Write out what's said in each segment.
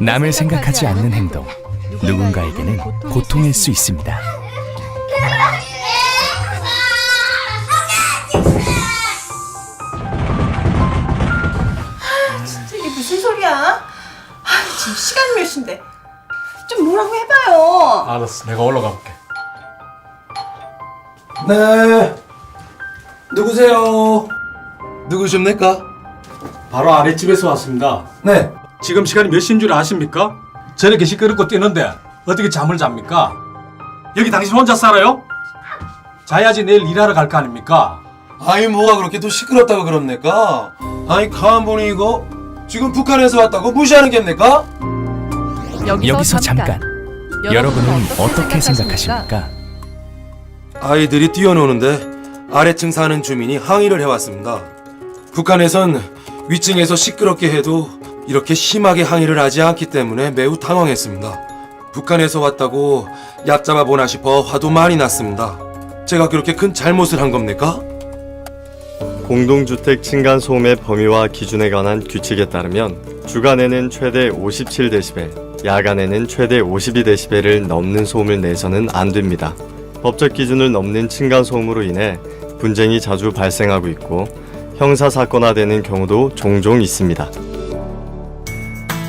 남을 생각하지 않는 행동. 누군가에게는 고통일 수 있습니다. 이게 무슨 소리야? 아, 지금 시간이 몇 시인데? 좀 뭐라고 해봐요. 알았어, 내가 올라가 볼게. 네. 누구세요? 누구십니까? 바로 아랫집에서 왔습니다. 네. 지금 시간이 몇 시인 줄 아십니까? 저렇게 시끄럽고 뛰는데 어떻게 잠을 잡니까? 여기 당신 혼자 살아요? 자야지 내일 일하러 갈 거 아닙니까? 아이 뭐가 그렇게 또 시끄럽다고 그럽니까? 아이 가만 보니 이거 지금 북한에서 왔다고 무시하는 geb니까? 여기서 잠깐. 여러분은 어떻게 생각하십니까? 아이들이 뛰어노는데 아래층 사는 주민이 항의를 해왔습니다. 북한에선 위층에서 시끄럽게 해도 이렇게 심하게 항의를 하지 않기 때문에 매우 당황했습니다. 북한에서 왔다고 얕잡아 보나 싶어 화도 많이 났습니다. 제가 그렇게 큰 잘못을 한 겁니까? 공동주택 층간 소음의 범위와 기준에 관한 규칙에 따르면 주간에는 최대 57dB, 야간에는 최대 52dB를 넘는 소음을 내서는 안 됩니다. 법적 기준을 넘는 층간 소음으로 인해 분쟁이 자주 발생하고 있고 형사 사건화되는 경우도 종종 있습니다.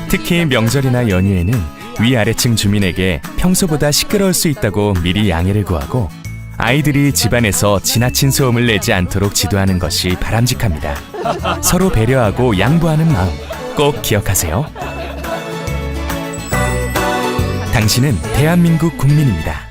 특히 명절이나 연휴에는 위아래층 주민에게 평소보다 시끄러울 수 있다고 미리 양해를 구하고 아이들이 집안에서 지나친 소음을 내지 않도록 지도하는 것이 바람직합니다. 서로 배려하고 양보하는 마음 꼭 기억하세요. 당신은 대한민국 국민입니다.